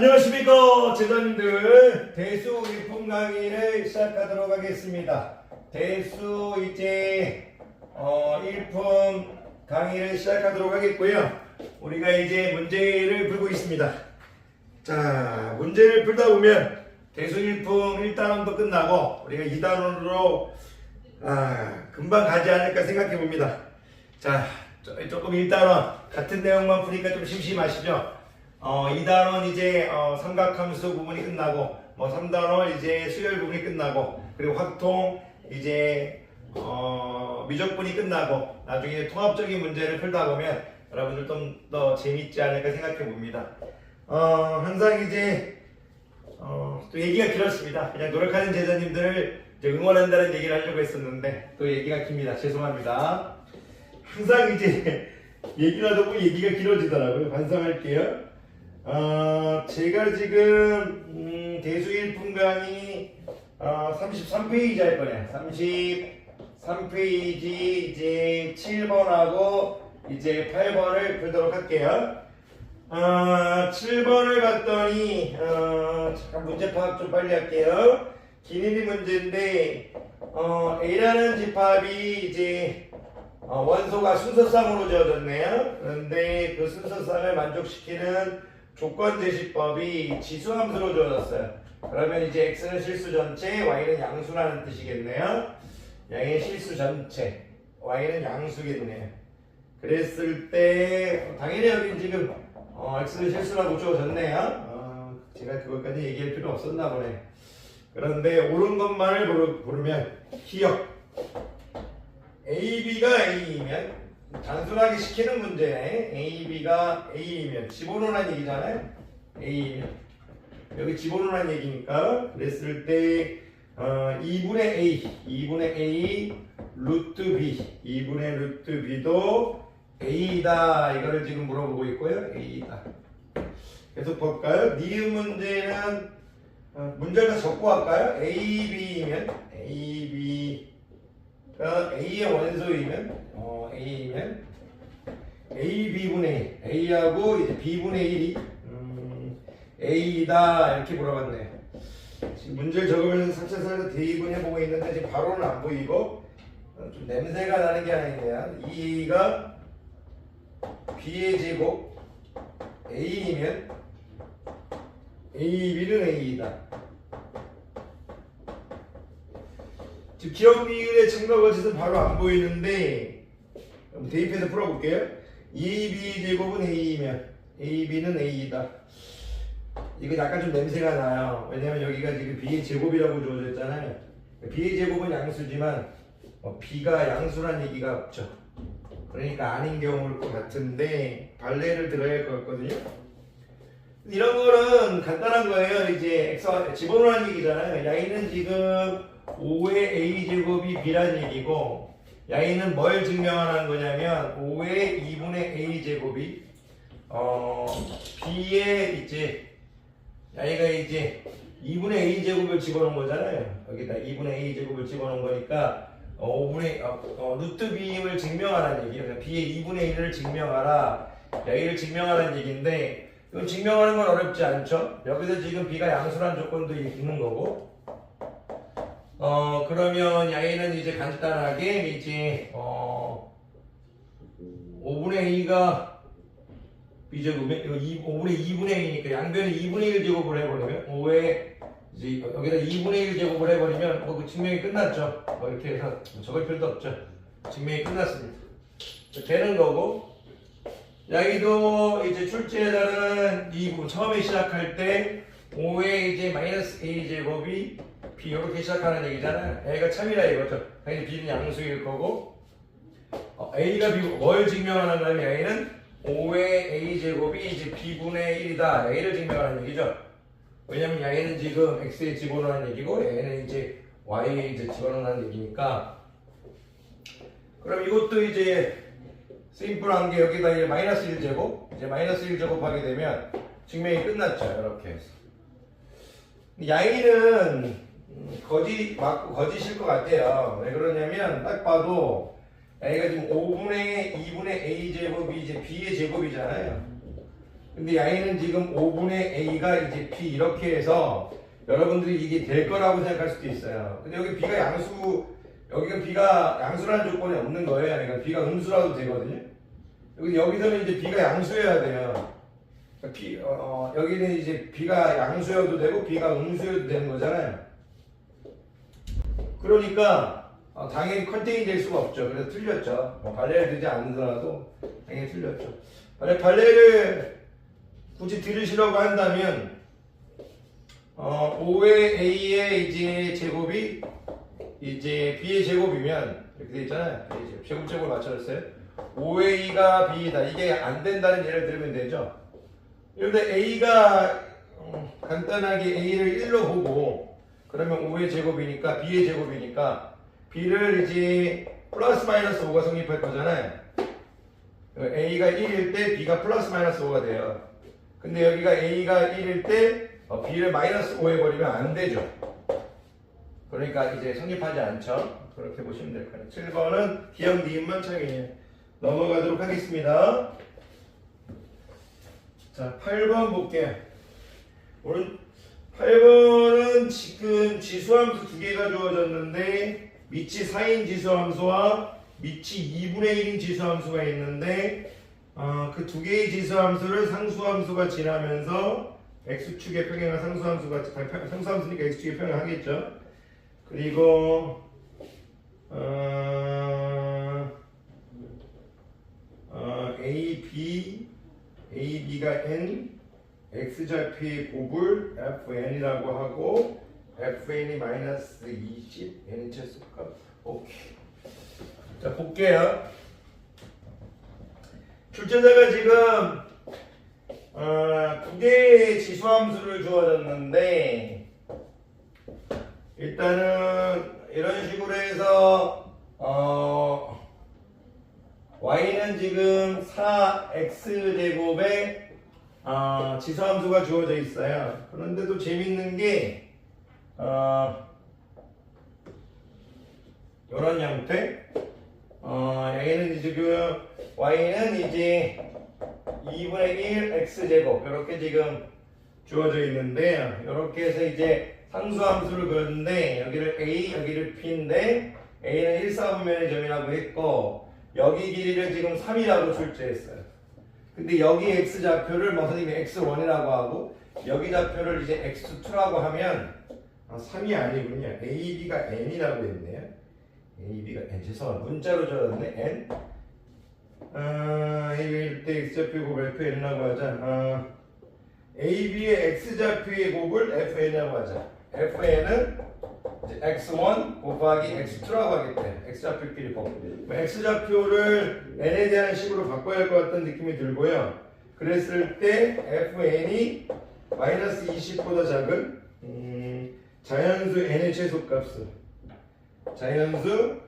안녕하십니까 제자님들 대수 일품 강의를 시작하도록 하겠습니다. 대수 이제 어, 일품 강의를 시작하도록 하겠고요. 우리가 이제 문제를 풀고 있습니다. 자 문제를 풀다 보면 대수 일품 1단원도 끝나고 우리가 2단원으로 아, 금방 가지 않을까 생각해 봅니다. 자 조- 조금 1단원 같은 내용만 푸니까 좀 심심하시죠? 어, 2단원 이제 어, 삼각함수 부분이 끝나고 뭐 3단원 이제 수열 부분이 끝나고 그리고 확통 이제 어, 미적분이 끝나고 나중에 통합적인 문제를 풀다 보면 여러분들 좀 더 재밌지 않을까 생각해 봅니다. 어, 항상 이제 어, 또 얘기가 길었습니다. 그냥 노력하는 제자님들을 응원한다는 얘기를 하려고 했었는데 또 얘기가 깁니다. 죄송합니다. 항상 이제 얘기를 하다 보면 얘기가 길어지더라고요. 반성할게요. 어, 제가 지금 음, 대수일품 강의 어, 33페이지 할 거네요. 33페이지 이제 7번하고 이제 8번을 풀도록 할게요. 어, 7번을 봤더니 어, 잠깐 문제 파악 좀 빨리 할게요. 기니리 문제인데 어, A라는 집합이 이제 어, 원소가 순서상으로 지어졌네요. 그런데 그 순서상을 만족시키는 조건 제시법이 지수함수로 주어졌어요. 그러면 이제 x는 실수 전체, y는 양수라는 뜻이겠네요. 양의 실수 전체, y는 양수겠네요. 그랬을 때 어, 당연히 여기 지금 어, x는 실수라고 주어졌네요. 어, 제가 그것까지 얘기할 필요 없었나 보네. 그런데 옳은 것만을 고르면 기억 AB가 A이면 단순하게 시키는 문제네. AB가 A이면 집어넣으란 얘기잖아요. A이면 여기 집어넣으란 얘기니까 그랬을 때 어, 2분의 A, 2분의 A 루트 B, 2분의 루트 B도 A다 이거를 지금 물어보고 있고요. A다. 계속 볼까요? 니은 문제는 어, 문제를 다 적고 할까요? A, B면 A, B 가 A의 원소이면 어, A면 A B분의 A하고 이제 B분의 1이 음, A다 이렇게 물어봤네. 지금 문제를 적으면서 살짝살짝 대입은 해보고 있는데 지금 바로는 안 보이고 어, 좀 냄새가 나는 게 아니네요. 2가 B의 제곱 A이면 A B는 A이다. 지금 기억 비율의 증가 거짓은 바로 안 보이는데 대입해서 풀어볼게요. 2b 제곱은 a이면 ab는 a이다. 이거 약간 좀 냄새가 나요. 왜냐면 여기가 지금 b의 제곱이라고 주어져 있잖아요. b의 제곱은 양수지만 어, b가 양수란 얘기가 없죠. 그러니까 아닌 경우일 것 같은데 발레를 들어야 할 것 같거든요. 이런 거는 간단한 거예요. 이제 집어넣으라는 얘기잖아요. 야이는 지금 5의 a 제곱이 b란 얘기고 야이는 뭘 증명하는 거냐면 5의 2분의 a 제곱이 어 b의 이제 야이가 이제 2분의 a 제곱을 집어넣은 거잖아요. 여기다 2분의 a 제곱을 집어넣은 거니까 어, 5분의 어, 어, 루트 b를 증명하라는 얘기예요. 그러니까 b의 2분의 1을 증명하라. 야이를 증명하라는 얘기인데 이건 증명하는 건 어렵지 않죠? 여기서 지금 b가 양수란 조건도 있는 거고 어 그러면 야이는 이제 간단하게 이제 어 5분의 2가 b제곱에 이거 2, 5분의 2분의 1이니까 양변을 2분의 1 제곱을 해버리면 5에 이제 여기다 2분의 1 제곱을 해버리면 뭐 그 증명이 끝났죠. 뭐 이렇게 해서 적을 필요도 없죠. 증명이 끝났습니다. 되는 거고 여기도 이제 출제에 따른 이 처음에 시작할 때 5에 이제 마이너스 a 제곱이 b 이렇게 시작하는 얘기잖아요. a가 참이라 이거죠. 당연히 b는 양수일 거고 어, a가 b 뭘 증명하는 거냐면 a는 5의 a 제곱이 이제 b분의 1이다. a를 증명하는 얘기죠. 왜냐면 a는 지금 x에 집어넣는 얘기고 a는 이제 y에 이제 집어넣는 얘기니까 그럼 이것도 이제 심플한 게 여기다 이제 마이너스 1제곱 이제 마이너스 1제곱 하게 되면 증명이 끝났죠 이렇게 해서 음, 거짓 맞고 거짓일 것 같아요 왜 그러냐면 딱 봐도 야이가 지금 5분의 2분의 a 제곱이 이제 b의 제곱이잖아요 근데 y는 지금 5분의 a가 이제 b 이렇게 해서 여러분들이 이게 될 거라고 생각할 수도 있어요. 근데 여기 b가 양수, 여기가 b가 양수라는 조건이 없는 거예요. 그러니까 b가 음수라도 되거든요. 여기 여기서는 이제 b가 양수여야 돼요. 그러니까 b, 어, 어, 여기는 이제 b가 양수여도 되고 b가 음수여도 되는 거잖아요. 그러니까 어, 당연히 컨테인이 될 수가 없죠. 그래서 틀렸죠. 뭐 발레를 들지 않더라도 당연히 틀렸죠. 만약 발레를 굳이 들으시려고 한다면 어, 5의 A의 이제 제곱이 이제 B의 제곱이면 이렇게 돼 있잖아요. 제곱. 제곱 제곱 맞춰졌어요. 5의 2가 B이다. 이게 안 된다는 예를 들면 되죠. 여기다 A가 음, 간단하게 A를 1로 보고 그러면 5의 제곱이니까 B의 제곱이니까 B를 이제 플러스 마이너스 5가 성립할 거잖아요. A가 1일 때 B가 플러스 마이너스 5가 돼요. 근데 여기가 A가 1일 때 어, B를 마이너스 5 해버리면 안 되죠. 그러니까 이제 성립하지 않죠. 그렇게 보시면 될 거예요. 7번은 기억 니은만 창이에요. 넘어가도록 하겠습니다. 자, 8번 볼게요. 오늘 8번은 지금 지수함수 두 개가 주어졌는데 밑이 4인 지수함수와 밑이 2분의 1인 지수함수가 있는데 어, 그 두 개의 지수함수를 상수함수가 지나면서 x축의 평행한 상수함수가 아, 상수함수니까 x축의 평행하겠죠. 그리고 어, 어, a, b, a, b가 n, x좌표의 곱을 fn이라고 하고 fn이 마이너스 20, n이 최소값. 오케이. 자 볼게요. 출제자가 지금 어, 두 개의 지수함수를 주어졌는데 일단은 이런 식으로 해서 어, y는 지금 4x 제곱에 어, 지수함수가 주어져 있어요. 그런데도 재밌는 게 어, 이런 형태. 어, 여기는 지금 y는 이제 2분의 1 x 제곱 이렇게 지금 주어져 있는데 이렇게 해서 이제 상수함수를 그렸는데 여기를 a 여기를 p인데 a는 1, 4분면의 점이라고 했고 여기 길이를 지금 3이라고 출제했어요. 근데 여기 x 좌표를 뭐 선생님이 x1이라고 하고 여기 좌표를 이제 x2라고 하면 아, 3이 아니군요. a, b가 n이라고 했네요. a, b가 n 죄송합니다. 문자로 적었네 n. 아, a, 때 x 좌표 곱 fn이라고 하자. 아, a, b의 x 좌표의 곱을 fn이라고 하자. fn은 이제 x1 곱하기 x2라고 하겠대. x 좌표끼리 곱. 뭐 x 좌표를 n에 대한 식으로 바꿔야 할 것 같은 느낌이 들고요. 그랬을 때 fn이 마이너스 20보다 작은 음, 자연수 n의 최소값을 자연수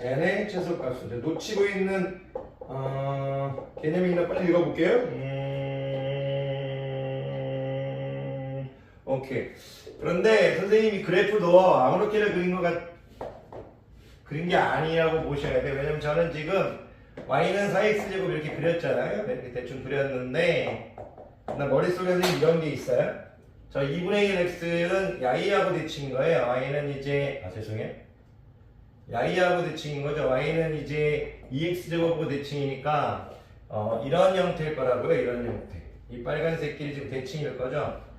n의 최소값을 놓치고 있는 어, 개념이 있나 빨리 읽어볼게요. 음, 오케이. 그런데 선생님이 그래프도 아무렇게나 그린 것 같, 그린 게 아니라고 보셔야 돼요. 왜냐면 저는 지금 y는 4x제곱 이렇게 그렸잖아요. 이렇게 대충 그렸는데 나 머릿속에는 이런 게 있어요. 저 2분의 1 x는 야이하고 대칭인 거예요. y는 이제 아 죄송해요. 야이하고 대칭인 거죠. y는 이제 2x제곱하고 대칭이니까 어, 이런 형태일 거라고요. 이런 형태. 이 빨간색끼리 지금 대칭일 거죠.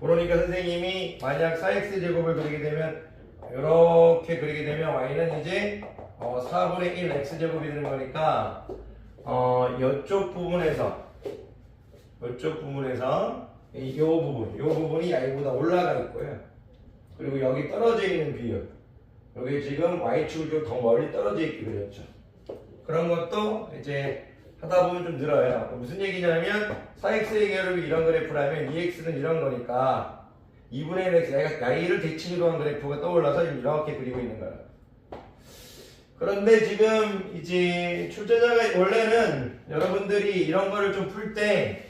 그러니까 선생님이 만약 4x제곱을 그리게 되면 이렇게 그리게 되면 y는 이제 어, 4분의 1 x제곱이 되는 거니까 어, 이쪽 부분에서 이쪽 부분에서 이, 요 부분, 요 부분이 y보다 올라가 있고요. 그리고 여기 떨어져 있는 비율. 여기 지금 y축을 좀 더 멀리 떨어져 있게 그렸죠. 그런 것도 이제 하다 보면 좀 늘어요. 무슨 얘기냐면 4x의 결합이 이런 그래프라면 2x는 이런 거니까 2분의 1 x, 내가 y를 대칭으로 한 그래프가 떠올라서 이렇게 그리고 있는 거예요. 그런데 지금 이제 출제자가 원래는 여러분들이 이런 거를 좀 풀 때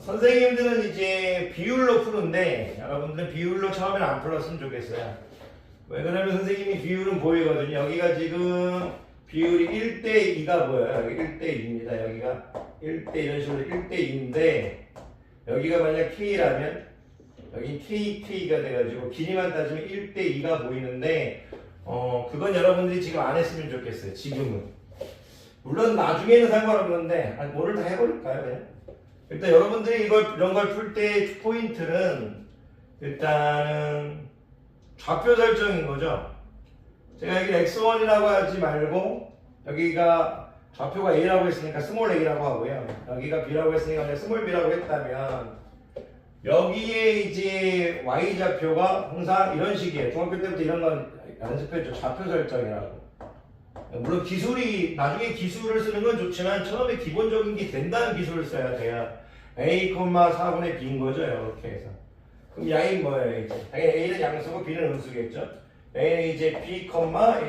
선생님들은 이제 비율로 푸는데 여러분들은 비율로 처음에는 안 풀었으면 좋겠어요. 왜 그러냐면 선생님이 비율은 보이거든요. 여기가 지금 비율이 1대 2가 보여요. 여기 1대 2입니다. 여기가 1대 이런 식으로 1대 2인데 여기가 만약 K라면 여기 KK가 돼가지고 길이만 따지면 1대 2가 보이는데 어 그건 여러분들이 지금 안 했으면 좋겠어요. 지금은 물론 나중에는 상관없는데 아니, 뭐를 다 해버릴까요 그냥? 일단 여러분들이 이걸 이런 걸 풀 때 포인트는 일단은 좌표 설정인 거죠. 제가 여기 x1이라고 하지 말고 여기가 좌표가 a라고 했으니까 스몰 a라고 하고요. 여기가 b라고 했으니까 스몰 b라고 했다면 여기에 이제 y 좌표가 항상 이런 식이에요. 중학교 때부터 이런 건 연습했죠. 좌표 설정이라고. 물론 기술이 나중에 기술을 쓰는 건 좋지만 처음에 기본적인 게 된다는 기술을 써야 돼요. a, 4분의 b인 거죠. 이렇게 해서. 그럼 양이 뭐예요? 이제 당연히 a는 양수고 b는 음수겠죠. A는 이제 b,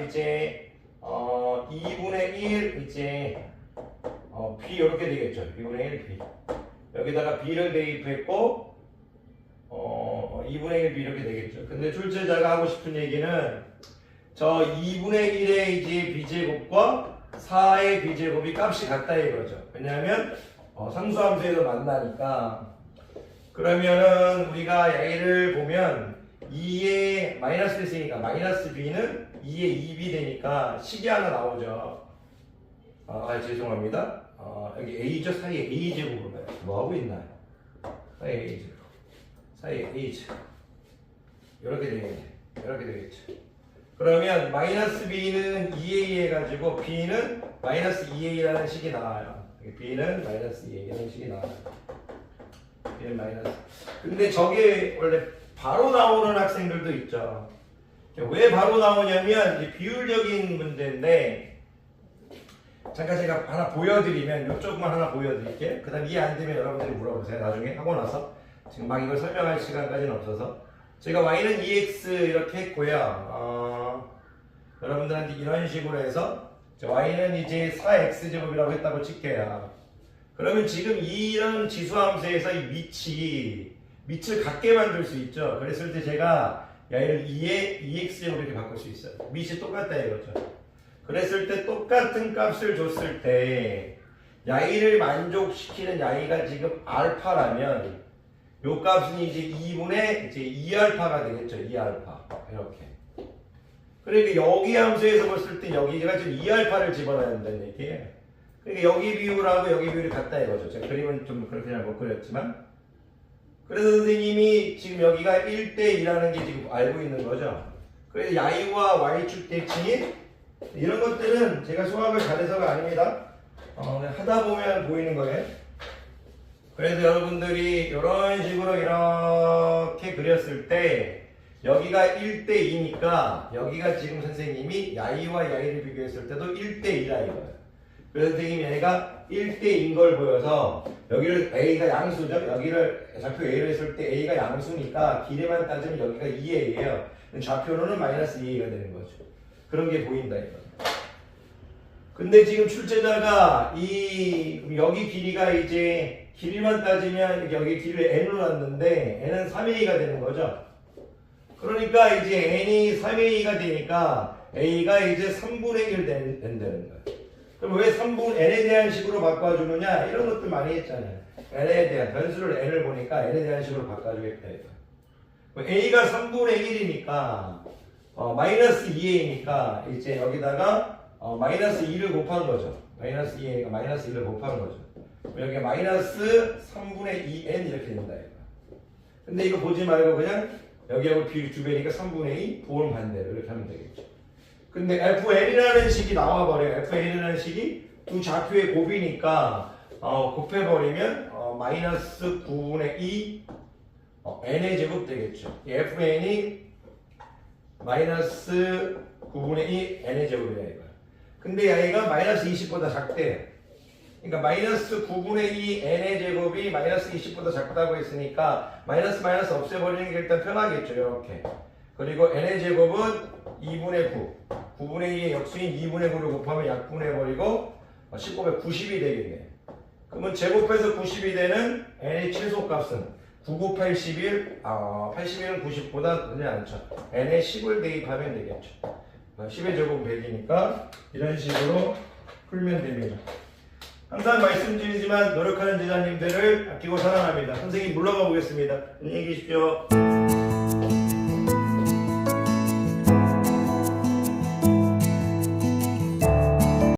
이제 어 2분의 1 이제 어 b 이렇게 되겠죠. 2분의 1 b. 여기다가 b를 대입했고 어 2분의 1 b 이렇게 되겠죠. 근데 출제자가 하고 싶은 얘기는 저 2분의 1의 이제 b제곱과 4의 b제곱이 값이 같다 이거죠. 왜냐하면 어, 상수함수에서 만나니까 그러면은 우리가 얘를 보면 2에 마이너스 있으니까 마이너스 b는 2에 2b 되니까 식이 하나 나오죠. 아, 아, 죄송합니다. 어, 여기 a죠 사이에 a 제곱으로 가요. 뭐 하고 있나요? 사이에 a 제곱. 사이에 a 제곱. 이렇게 되겠죠. 이렇게 되겠죠. 그러면 마이너스 b는 2a 해가지고 b는 마이너스 2a라는 식이 나와요. b는 마이너스 2a라는 식이 나와요. b는 마이너스. 근데 저게 원래 바로 나오는 학생들도 있죠. 왜 바로 나오냐면 비율적인 문제인데 잠깐 제가 하나 보여드리면 이쪽만 하나 보여드릴게요. 그 다음 이해 안 되면 여러분들이 물어보세요. 나중에 하고 나서 지금 막 이걸 설명할 시간까지는 없어서 제가 y는 2x 이렇게 했고요. 어, 여러분들한테 이런 식으로 해서 저 y는 이제 4x 제곱이라고 했다고 칠게요. 그러면 지금 이런 지수함수에서 이 밑이 밑을 같게 만들 수 있죠. 그랬을 때 제가 얘를 2에 2x제곱 이렇게 바꿀 수 있어요. 밑이 똑같다 이거죠. 그랬을 때 똑같은 값을 줬을 때 야이를 만족시키는 야이가 지금 알파라면 요 값은 이제 2분의 이제 2알파가 되겠죠. 2알파 이렇게. 그러니까 여기 함수에서 봤을 때 여기가 지금 2알파를 집어넣어야 된다는 얘기예요. 그러니까 여기 비율하고 여기 비율이 같다 이거죠. 제가 그림은 좀 그렇게 잘 못 그렸지만 그래서 선생님이 지금 여기가 1대2라는 게 지금 알고 있는 거죠. 그래서 야이와 y축 대칭이 이런 것들은 제가 수학을 잘해서가 아닙니다. 어, 하다 보면 보이는 거예요. 그래서 여러분들이 이런 식으로 이렇게 그렸을 때 여기가 1대2니까 여기가 지금 선생님이 야이와 야이를 비교했을 때도 1대2라 이거예요. 그래서 선생님이 얘가 1대2인 걸 보여서 여기를 A가 양수죠. 여기를 좌표 A로 했을 때 A가 양수니까 길이만 따지면 여기가 2A예요. 좌표로는 마이너스 2A가 되는 거죠. 그런 게 보인다 이거. 근데 지금 출제자가 이 여기 길이가 이제 길이만 따지면 여기 길이를 n으로 놨는데 n은 3a가 되는 거죠. 그러니까 이제 n이 3a가 되니까 a가 이제 3분의 1 된, 된다는 거예요. 그럼 왜 3분 n에 대한 식으로 바꿔주느냐 이런 것들 많이 했잖아요. n에 대한 변수를 n을 보니까 n에 대한 식으로 바꿔주겠다 이거. a가 3분의 1이니까 어, 마이너스 2a니까 이제 여기다가 어, 마이너스 2를 곱한 거죠. 마이너스 2a가 마이너스 1을 곱한 거죠. 여기 마이너스 3분의 2n 이렇게 된다 이거. 근데 이거 보지 말고 그냥 여기하고 비율 두 배니까 3분의 2 부호는 반대로 이렇게 하면 되겠죠. 근데 fn이라는 식이 나와버려요. fn이라는 식이 두 좌표의 곱이니까 어, 곱해버리면 어, 마이너스 9분의 2 어, n의 제곱 되겠죠. 이 fn이 마이너스 9분의 2 n의 제곱이야 이거. 근데 얘가 마이너스 20보다 작대요. 그러니까 마이너스 9분의 2 n의 제곱이 마이너스 20보다 작다고 했으니까 마이너스 마이너스 없애버리는 게 일단 편하겠죠. 이렇게. 그리고 n의 제곱은 2분의 9. 9분의 2의 역수인 2분의 9를 곱하면 약분해 버리고 19에 90이 되겠네. 그러면 제곱해서 90이 되는 n의 최소값은 9 곱할 11, 아, 81은 90보다 늦지 않죠. n에 10을 대입하면 되겠죠. 10의 제곱 100이니까 이런 식으로 풀면 됩니다. 항상 말씀드리지만 노력하는 제자님들을 아끼고 사랑합니다. 선생님 물러가 보겠습니다. 안녕히 계십시오.